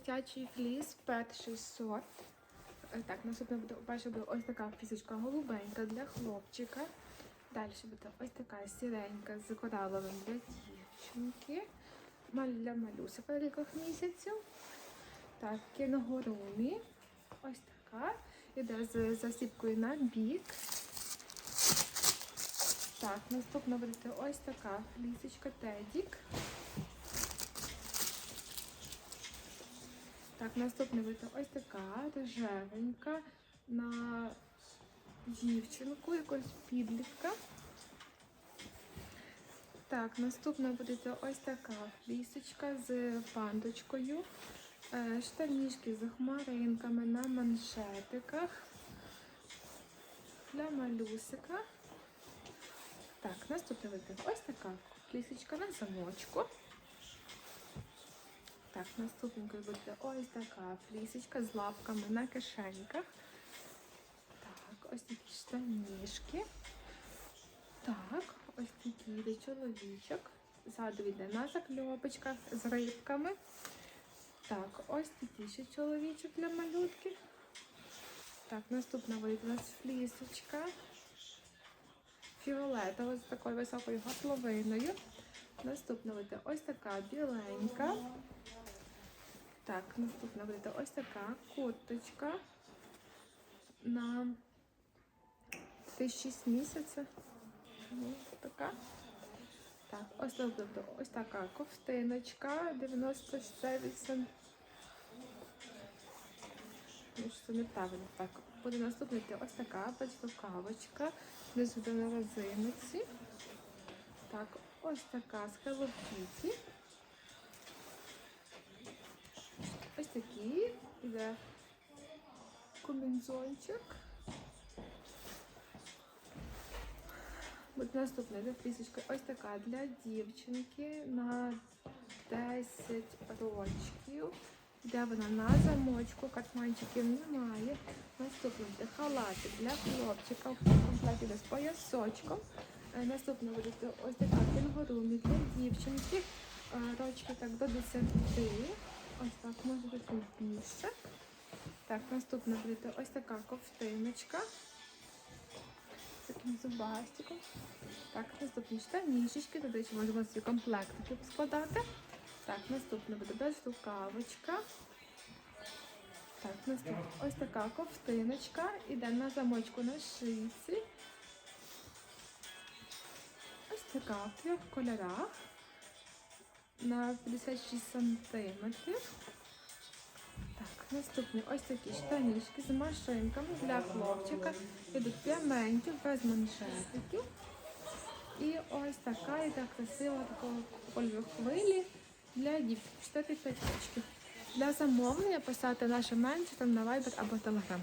дитячий фліс перший сорт. Е, Так, наступне буде перше буде ось така фісочка голубенька для хлопчика. Далі буде ось така сіренька з кораловим для дівчинки. Для малюсика ріках місяців. Так, кінгурумі. Ось така. Іде з засіпкою на бік. Так, наступна буде ось така флісочка Тедік. Так, наступна буде ось така рожевенька на дівчинку, якусь підлітка. Так, наступна буде ось така флісочка з пандочкою. Е, Штанішки з хмаринками на маншетиках для малюсика. Так, наступна буде ось така флісочка на замочку. Так, наступненькою буде ось така флісочка з лапками на кишеньках. Так, ось такі штанішки. Так, ось такий йде чоловічок. Ззаду йде на закльопочках з рибками. Так, ось такий ще чоловічок для малютки. Так, наступна буде у нас флісочка. Фіолетова з такою високою горловиною. Наступна буде ось така біленька. Так, наступна буде ось така курточка на 6 місяців. Ну, така. Так, ось буде ось така ковтиночка 99 см. Ну, що це неправильно. Так, буде наступна ось така бачкавочка. Десь буде на резиниці. Так, ось така з Hello Kitty. Ось такий іде комінзончик. Буде наступна йде флісочка. Ось така для дівчинки на 10 рочків. Де вона на замочку, карманчиків немає. Наступний халатик для хлопчика. В комплекті з поясочком. Е, Наступна буде ось така кенгурумі для дівчинки. Е, Рочки так до 10. Ось так може бути більше. Так, наступна буде ось така ковтиночка. З таким зубастиком. Так, наступні штанішечки. До речі, можемо ці комплектики складати. Так, наступна буде безрукавочка. Так, наступна ось така ковтиночка. Іде на замочку на шийці. Така в трьох кольорах на 56 сантиметрів. Так, наступні ось такі штанішки з машинками для хлопчика. Ідуть пряменькі, без маншетиків. І ось така і так красива такого кольору хвилі для дівчинки 4-5. Для замовлення писати наше менше там на Viber або Telegram.